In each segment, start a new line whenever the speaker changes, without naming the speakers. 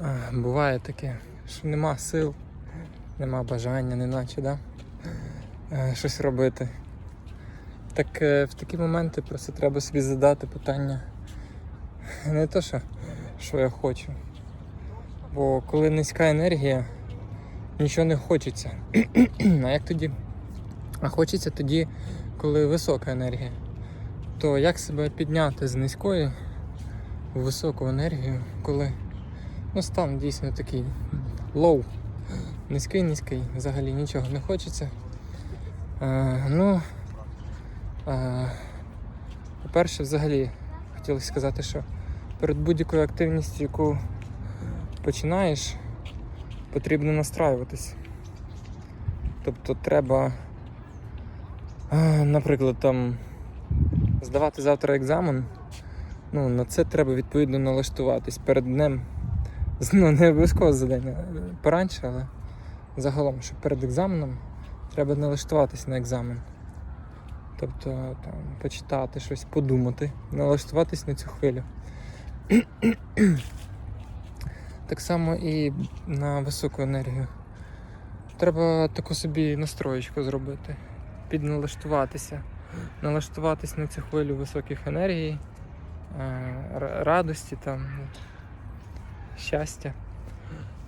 Е, Буває таке, що нема сил, нема бажання, неначе, да? Е, щось робити. Так е, в такі моменти просто треба собі задати питання. Не те, що, що я хочу. Бо коли низька енергія, нічого не хочеться. а як тоді? А хочеться тоді, коли висока енергія. То як себе підняти з низької в високу енергію, коли ну, стан дійсно такий лоу, низький, низький, взагалі нічого не хочеться. Е, ну, е, по-перше, взагалі хотілося сказати, що перед будь-якою активністю, яку починаєш, потрібно настраюватись. Тобто треба, е, наприклад, там здавати завтра екзамен. Ну, на це треба відповідно налаштуватись перед днем. Ну, не обов'язково за день, а але загалом, що перед екзаменом треба налаштуватись на екзамен. Тобто там, почитати щось, подумати, налаштуватись на цю хвилю. так само і на високу енергію. Треба таку собі настроєчку зробити, підналаштуватися, налаштуватись на цю хвилю високих енергій, е, радості, там, щастя.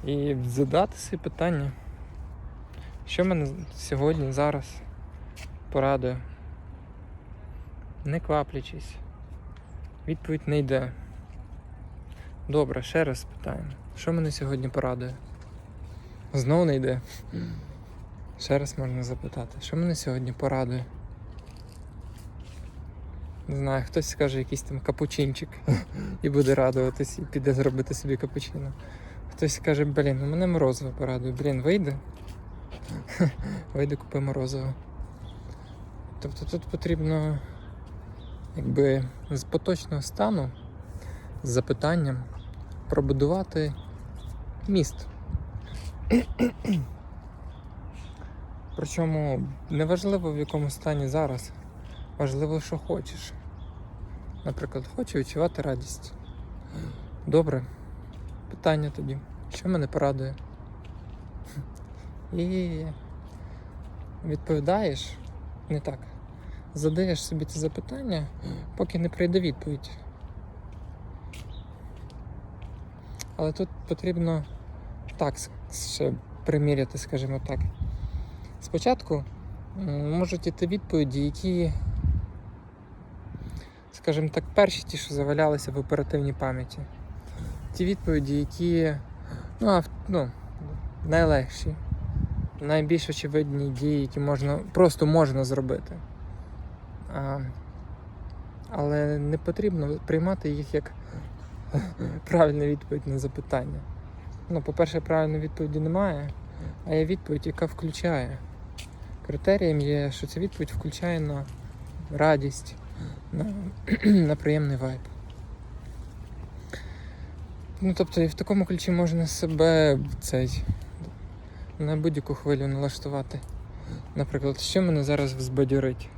І задати собі питання, що мене сьогодні, зараз порадує. Не кваплячись. Відповідь не йде. Добре, ще раз питаємо. Що мене сьогодні порадує? Знову не йде. Ще раз можна запитати, що мене сьогодні порадує? Не знаю, хтось скаже якийсь там капучинчик і буде радуватись, і піде зробити собі капучино. Хтось скаже, блін, ну мене морозиво порадує. Блін, вийде? Вийде, купи морозиво. Тобто тут потрібно якби з поточного стану, з запитанням пробудувати міст. Причому неважливо в якому стані зараз, важливо, що хочеш. Наприклад, хочу відчувати радість. Добре. Питання тоді. Що мене порадує? І відповідаєш не так. Задаєш собі це запитання, поки не прийде відповідь. Але тут потрібно так ще приміряти, скажімо так. Спочатку можуть іти відповіді, які, скажімо так, перші ті, що завалялися в оперативній пам'яті. Ті відповіді, які ну, ав- ну, найлегші, найбільш очевидні дії, які можна, просто можна зробити. А, але не потрібно приймати їх як правильну відповідь на запитання. Ну, по-перше, правильної відповіді немає, а є відповідь, яка включає. Критерієм є, що ця відповідь включає на радість, на, на приємний вайб. Ну, тобто, і в такому ключі можна себе цей, на будь-яку хвилю налаштувати. Наприклад, що мене зараз взбадьорить?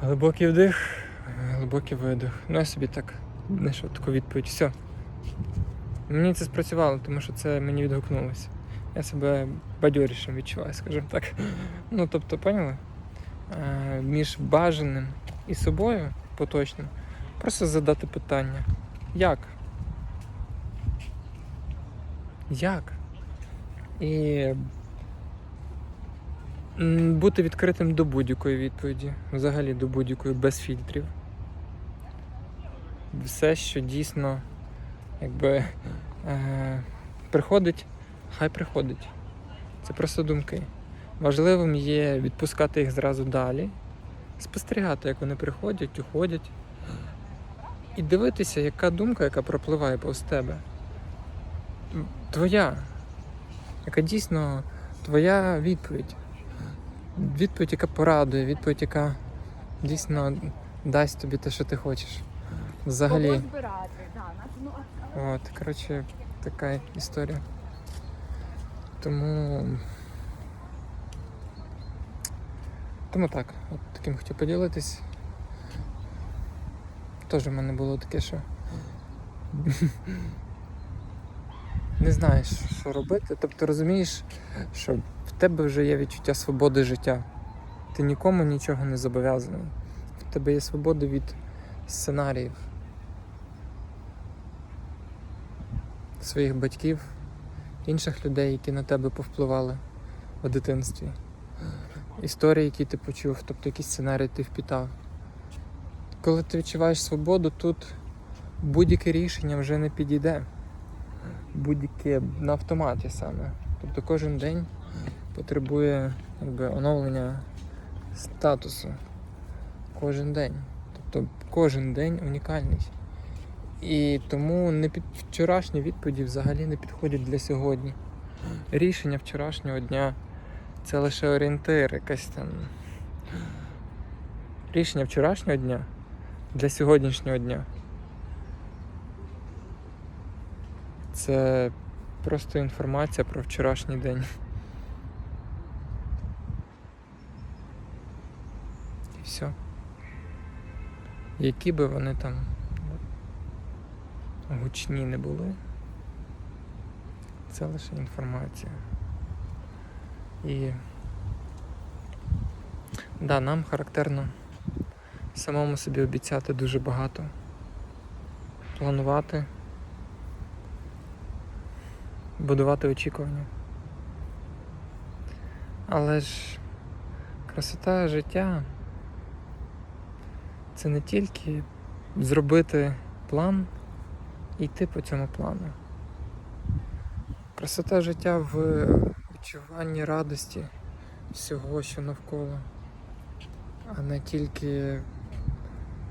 Глибокий вдих, глибокий видих. Ну, я собі так знайшов таку відповідь. Все. Мені це спрацювало, тому що це мені відгукнулося. Я себе бадьорішим відчуваю, скажімо так. Ну, тобто, поняли? Е, між бажаним і собою поточним просто задати питання. Як? Як? І бути відкритим до будь-якої відповіді, взагалі до будь-якої без фільтрів. Все, що дійсно якби е, приходить, хай приходить. Це просто думки. Важливим є відпускати їх зразу далі, спостерігати, як вони приходять, уходять, і дивитися, яка думка, яка пропливає повз тебе. Твоя, яка дійсно твоя відповідь. Відповідь, яка порадує, відповідь, яка дійсно дасть тобі те, що ти хочеш. Взагалі.
Ну,
От, коротше, така історія. Тому. Тому так, от таким хотів поділитись. Теж в мене було таке, що не знаєш, що робити. Тобто розумієш, що в тебе вже є відчуття свободи життя. Ти нікому нічого не зобов'язаний. В тебе є свобода від сценаріїв своїх батьків, інших людей, які на тебе повпливали у дитинстві. Історії, які ти почув, тобто якісь сценарії ти впітав. Коли ти відчуваєш свободу, тут будь-яке рішення вже не підійде. Будь-яке на автоматі саме. Тобто кожен день потребує якби, оновлення статусу. Кожен день. Тобто кожен день унікальний. І тому не під вчорашні відповіді взагалі не підходять для сьогодні. Рішення вчорашнього дня це лише орієнтир, якась там. Рішення вчорашнього дня для сьогоднішнього дня. Це просто інформація про вчорашній день. І все. Які би вони там гучні не були, це лише інформація. І да, нам характерно самому собі обіцяти дуже багато, планувати, будувати очікування. Але ж красота життя це не тільки зробити план і йти по цьому плану. Красота життя в відчуванні радості всього, що навколо, а не тільки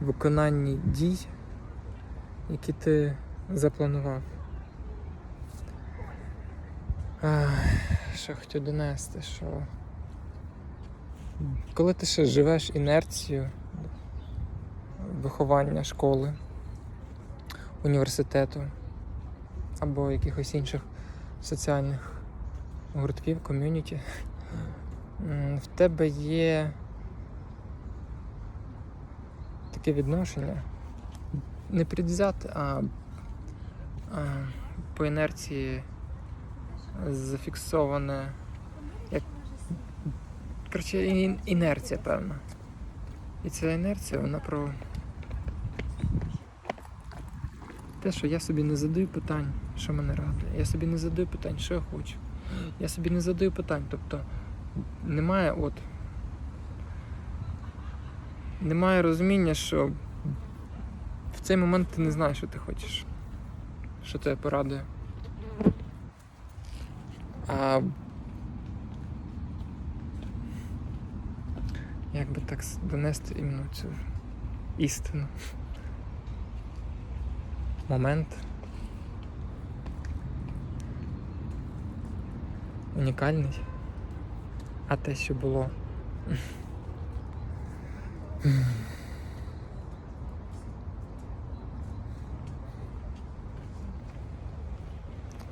виконанні дій, які ти запланував. Що хотів донести, що коли ти ще живеш інерцією виховання школи, університету або якихось інших соціальних гуртків, ком'юніті, в тебе є таке відношення не предвзяте, а, а по інерції зафіксоване. Як... Коротше, інерція певна. І ця інерція, вона про те, що я собі не задаю питань, що мене радує. Я собі не задаю питань, що я хочу. Я собі не задаю питань. Тобто немає от. Немає розуміння, що в цей момент ти не знаєш, що ти хочеш. Що тебе порадує. А як би так донести іменно цю істину. Момент. Унікальний. А те, що було.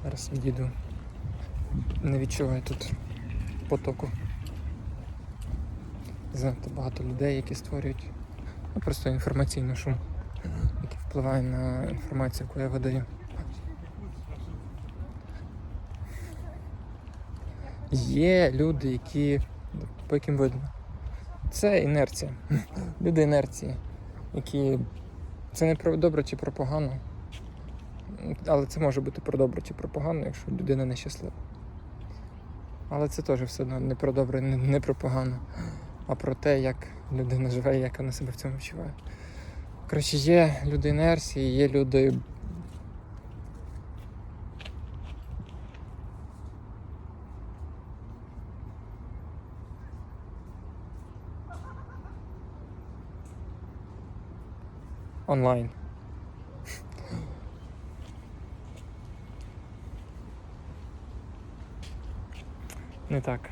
Зараз відійду. Не відчуваю тут потоку. Занадто багато людей, які створюють ну, просто інформаційний шум, який впливає на інформацію, яку я видаю. Є люди, які, по яким видно. Це інерція. Люди інерції, які. Це не про добре чи про погано. Але це може бути про добре чи про погано, якщо людина нещаслива. Але це теж все одно не про добре, не, про погано, а про те, як людина живе і як вона себе в цьому відчуває. Коротше, є люди інерції, є люди. Онлайн. Не так.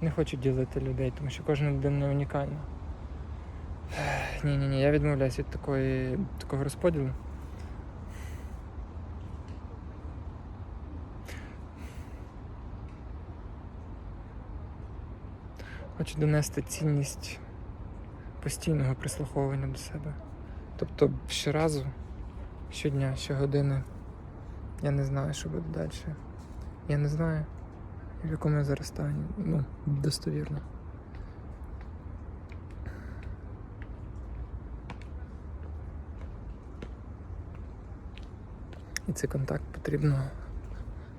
Не хочу ділити людей, тому що кожна людина унікальна. Ні, ні, ні, я відмовляюся від такої, такого розподілу. Хочу донести цінність постійного прислуховування до себе. Тобто щоразу, щодня, щогодини. Я не знаю, що буде далі. Я не знаю, в якому я зараз стані. Ну, достовірно. І цей контакт потрібно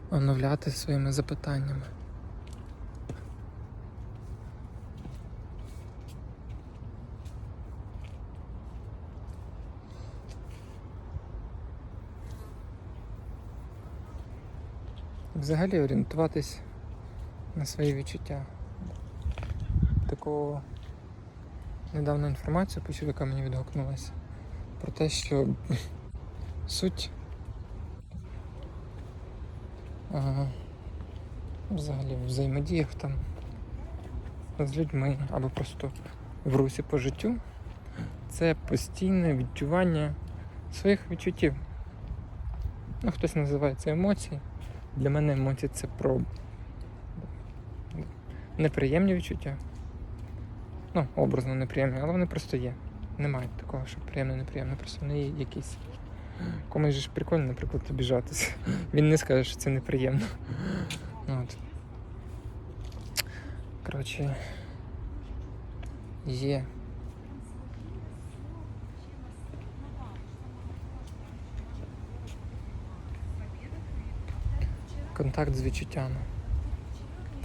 оновляти своїми запитаннями. Взагалі орієнтуватись на свої відчуття. Таку недавно інформацію почув, яка мені відгукнулася. Про те, що суть а, взагалі в взаємодіях там з людьми або просто в русі по життю це постійне відчування своїх відчуттів. Ну, хтось називає це емоції. Для мене емоції це про неприємні відчуття. Ну, образно неприємні, але вони просто є. Немає такого, що приємно, неприємно, просто вони є якісь. Комусь ж прикольно, наприклад, обіжатися. Він не скаже, що це неприємно. От. Коротше, є. Контакт з відчуттями.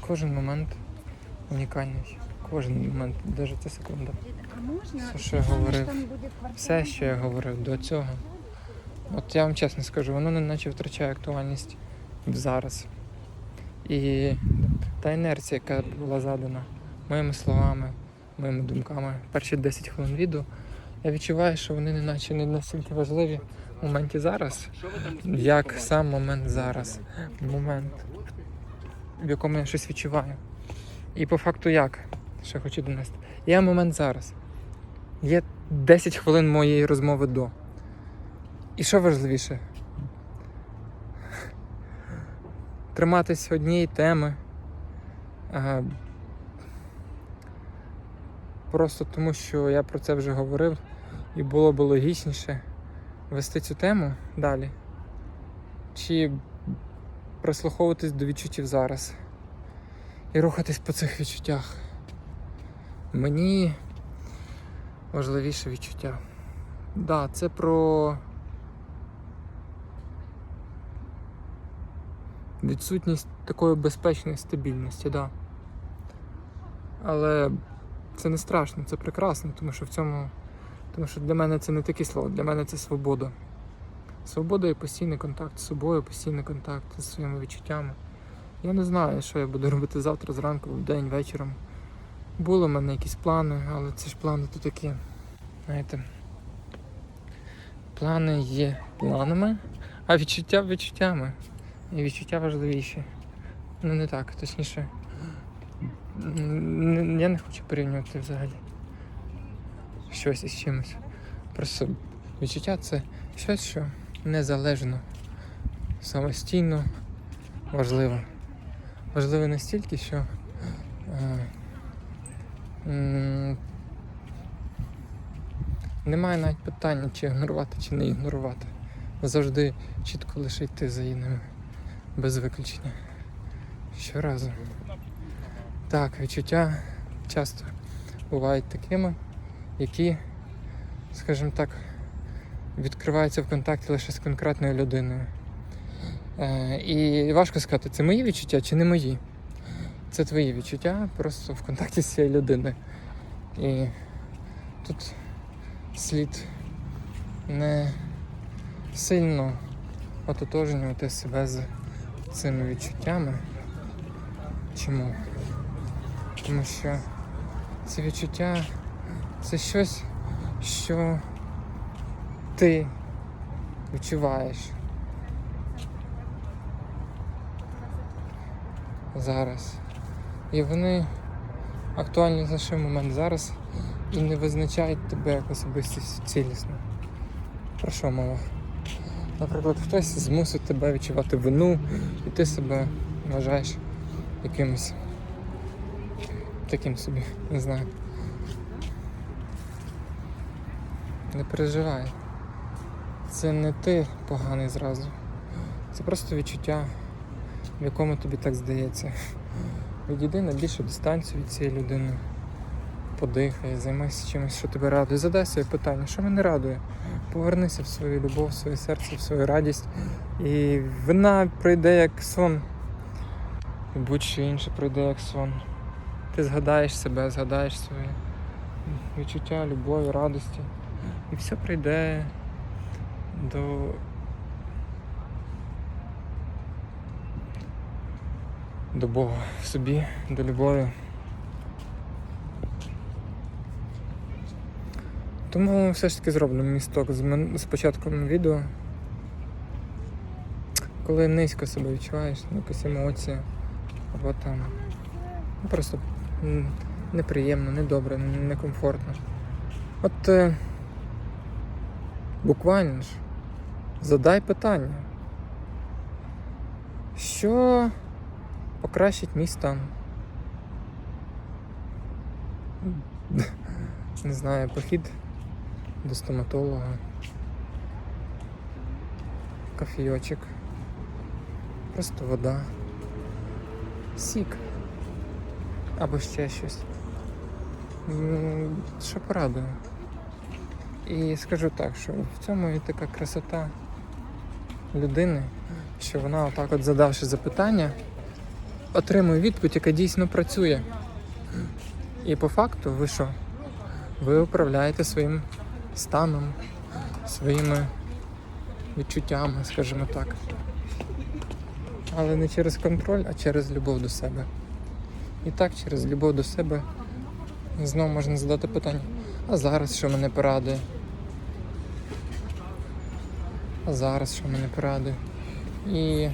Кожен момент унікальний. Кожен момент, навіть ця секунда. Все, що я говорив. Все, що я говорив до цього. От я вам чесно скажу, воно не наче втрачає актуальність зараз. І та інерція, яка була задана моїми словами, моїми думками, перші 10 хвилин відео, я відчуваю, що вони не наче не настільки важливі в моменті зараз, як сам момент зараз. Момент, в якому я щось відчуваю. І по факту як? Що хочу донести. Я момент зараз. Є 10 хвилин моєї розмови до. І що важливіше? Триматись однієї теми. А, просто тому, що я про це вже говорив, і було б логічніше вести цю тему далі. Чи прислуховуватись до відчуттів зараз і рухатись по цих відчуттях. Мені важливіше відчуття. Так, да, це про відсутність такої безпечної стабільності, да. Але це не страшно, це прекрасно, тому що в цьому. Тому що для мене це не таке слово, для мене це свобода. Свобода і постійний контакт з собою, постійний контакт зі своїми відчуттями. Я не знаю, що я буду робити завтра зранку, в день, вечором. Були в мене якісь плани, але ці ж плани то такі. Знаєте, плани є планами, а відчуття відчуттями. І відчуття важливіші. Ну не так, точніше. Я не хочу порівнювати взагалі щось із чимось. Просто відчуття це щось, що незалежно, самостійно важливо. Важливо настільки, що е, немає навіть питання, чи ігнорувати, чи не ігнорувати. Завжди чітко лише йти за ними, без виключення. Щоразу. Так, відчуття часто бувають такими, які, скажімо так, відкриваються в контакті лише з конкретною людиною. Е, і важко сказати, це мої відчуття чи не мої. Це твої відчуття просто в контакті з цією людиною. І тут слід не сильно ототожнювати себе з цими відчуттями. Чому? Тому що ці відчуття це щось, що ти відчуваєш зараз. І вони актуальні лише в момент зараз і не визначають тебе як особистість цілісно. Про що мова? Наприклад, хтось змусить тебе відчувати вину, і ти себе вважаєш якимось таким собі, не знаю. Не переживай. це не ти поганий зразу. Це просто відчуття, в якому тобі так здається. Відійди на більшу дистанцію від цієї людини. Подихай, займайся чимось, що тебе радує. Задай собі питання, що мене радує. Повернися в свою любов, в своє серце, в свою радість. І вона пройде як сон. І будь-що інше пройде як сон. Ти згадаєш себе, згадаєш своє відчуття любові, радості. І все прийде до. До Бога в собі, до любові. Тому все ж таки зроблю місток з, початком відео. Коли низько себе відчуваєш, якась емоція, або там ну, просто неприємно, недобре, некомфортно. От е, буквально ж задай питання. Що покращить мій стан? Не знаю, похід до стоматолога, кофійочок, просто вода, сік або ще щось. Що порадує. І скажу так, що в цьому і така красота людини, що вона отак от задавши запитання, отримує відповідь, яка дійсно працює. І по факту ви що? Ви управляєте своїм станом, своїми відчуттями, скажімо так. Але не через контроль, а через любов до себе. І так, через любов до себе знову можна задати питання, а зараз що мене порадує? А зараз що мене порадує? І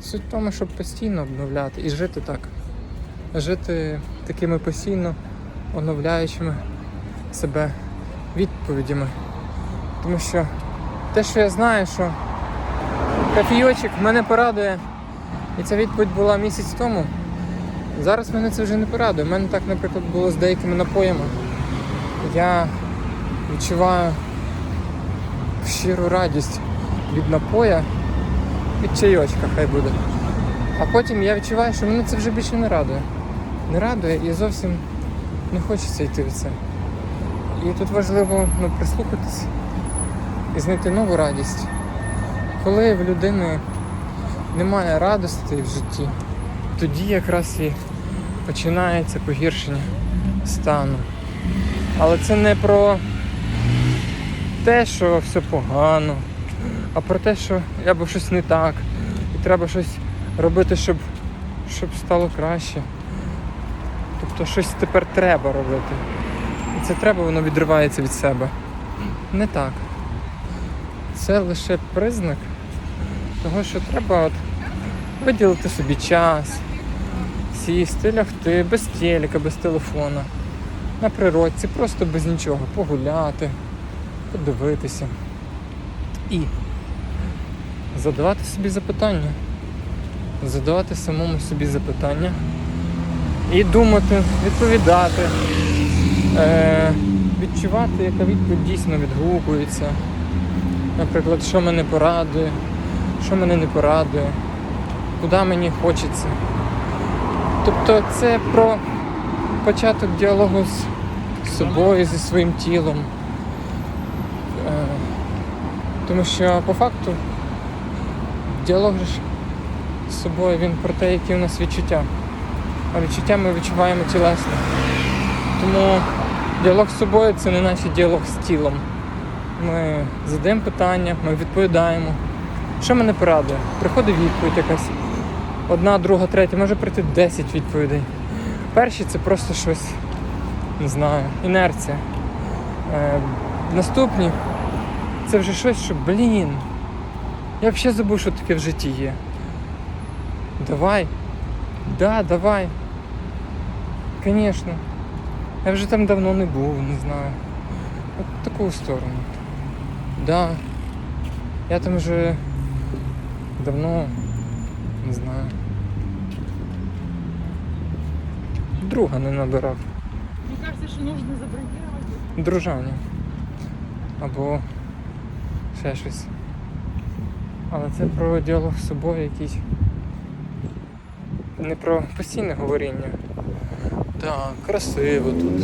суть в тому, щоб постійно обновляти і жити так. Жити такими постійно оновляючими себе відповідями. Тому що те, що я знаю, що кофійочок мене порадує, і ця відповідь була місяць тому. Зараз мене це вже не порадує. У мене так, наприклад, було з деякими напоями. Я відчуваю щиру радість від напоя, від чайочка хай буде. А потім я відчуваю, що мене це вже більше не радує. Не радує і зовсім не хочеться йти в це. І тут важливо ну, прислухатись і знайти нову радість. Коли в людини немає радості в житті, тоді якраз і починається погіршення стану. Але це не про те, що все погано, а про те, що або щось не так, і треба щось робити, щоб, щоб стало краще. Тобто щось тепер треба робити. І це треба, воно відривається від себе. Не так. Це лише признак того, що треба от виділити собі час, сісти, лягти без телека, без телефона, на природці, просто без нічого, погуляти, подивитися. І задавати собі запитання. Задавати самому собі запитання і думати, відповідати, е, відчувати, яка відповідь дійсно відгукується. Наприклад, що мене порадує, що мене не порадує, куди мені хочеться. Тобто це про початок діалогу з собою, зі своїм тілом. Тому що по факту діалог з собою він про те, які у нас відчуття. А відчуття ми відчуваємо тілесно. Тому діалог з собою це не наче діалог з тілом. Ми задаємо питання, ми відповідаємо. Що мене порадує? Приходить відповідь якась. Одна, друга, третя, може прийти 10 відповідей. Перші це просто щось, не знаю, інерція. Е, наступні це вже щось, що, блін, я взагалі забув, що таке в житті є. Давай. Да, давай. Конечно. Я вже там давно не був, не знаю. От в таку сторону. Да. Я там вже давно не знаю. Друга не набирав.
Мне кажется, что нужно забронировать.
Дружання. Або ще щось. Але це про діалог з собою якийсь. Не про постійне говоріння. Так, красиво тут.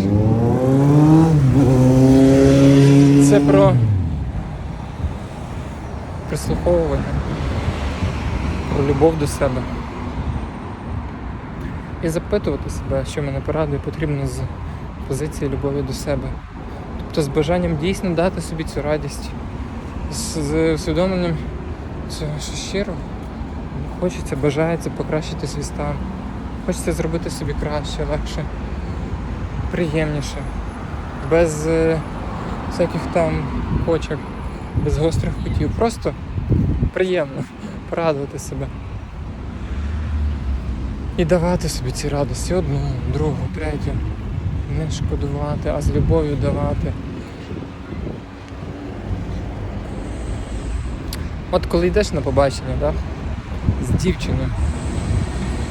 Це про прислуховування, про любов до себе. І запитувати себе, що мене порадує, потрібно з позиції любові до себе. Тобто з бажанням дійсно дати собі цю радість, з, з усвідомленням, що що щиро хочеться, бажається покращити свій стан. Хочеться зробити собі краще, легше, приємніше, без е, всяких там почок, без гострих хотів. Просто приємно порадувати себе. І давати собі ці радості одну, другу, третю. Не шкодувати, а з любов'ю давати. От коли йдеш на побачення, да? з дівчиною,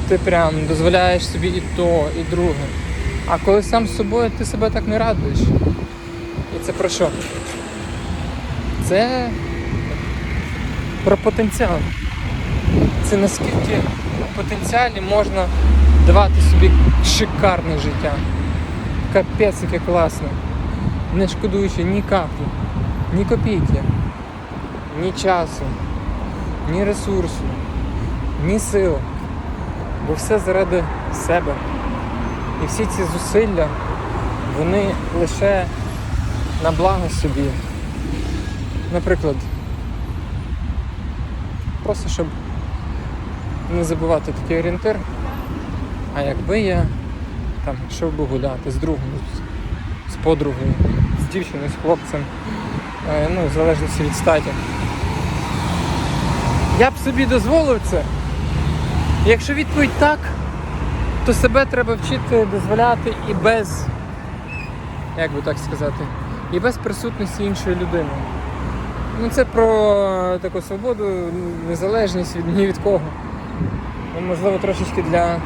ти прям дозволяєш собі і то, і друге. А коли сам з собою ти себе так не радуєш. І це про що? Це про потенціал. Це наскільки в потенціалі можна давати собі шикарне життя. Капець, яке класне. Не шкодуючи ні каплі, ні копійки, ні часу, ні ресурсу, ні сил. Бо все заради себе. І всі ці зусилля, вони лише на благо собі. Наприклад, просто щоб не забувати такий орієнтир, а якби я там йшов би гуляти з другом, з, подругою, з дівчиною, з хлопцем, е, ну, в залежності від статі. Я б собі дозволив це. Якщо відповідь так, то себе треба вчити дозволяти і без, як би так сказати, і без присутності іншої людини. Ну це про таку свободу, незалежність від ні від кого. Ну, можливо, трошечки для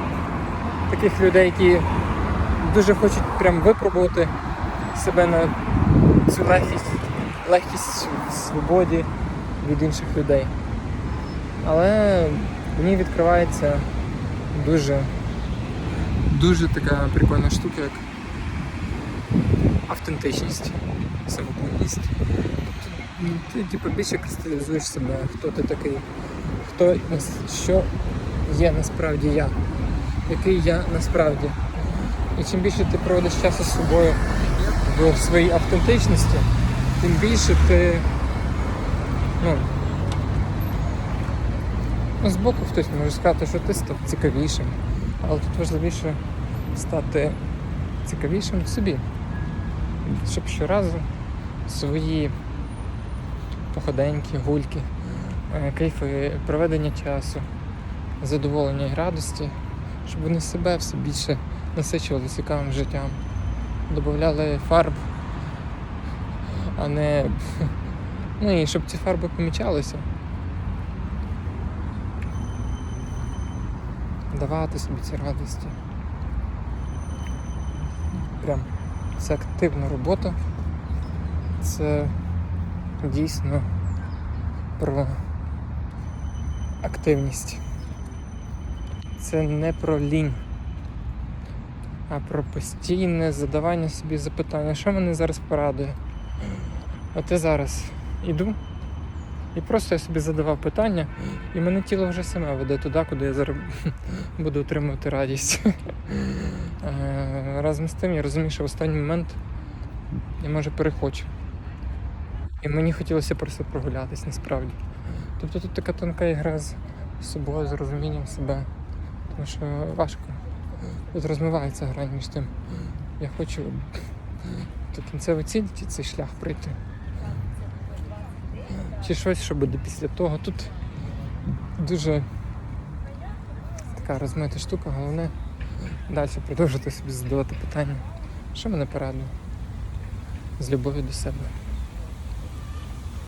таких людей, які дуже хочуть прям випробувати себе на цю легкість, легкість в свободі від інших людей. Але мені відкривається дуже, дуже така прикольна штука, як автентичність, самобутність. Ти типу, більше кристалізуєш себе, хто ти такий, хто що є насправді я, який я насправді. І чим більше ти проводиш часу з собою в своїй автентичності, тим більше ти ну, ну, збоку хтось може сказати, що ти став цікавішим. Але тут важливіше стати цікавішим собі. Щоб щоразу свої походеньки, гульки, е, кайфи, проведення часу, задоволення і радості, щоб вони себе все більше насичували цікавим життям, додавали фарб, а не. Ну і щоб ці фарби помічалися. Давати собі ці радості. Прям це активна робота. Це дійсно про активність. Це не про лінь, а про постійне задавання собі запитання, що мене зараз порадує. От я зараз іду і просто я собі задавав питання, і мене тіло вже саме веде туди, куди я зараз буду отримувати радість. Е, Разом з тим я розумію, що в останній момент я може перехочу. І мені хотілося просто прогулятись насправді. Тобто тут така тонка ігра з собою, з розумінням себе. Тому що важко. Тут розмивається грань між тим. Я хочу до кінцевої цілі цей шлях пройти. Чи щось, що буде після того. Тут дуже така розмита штука, головне далі продовжити собі задавати питання, що мене порадує з любов'ю до себе.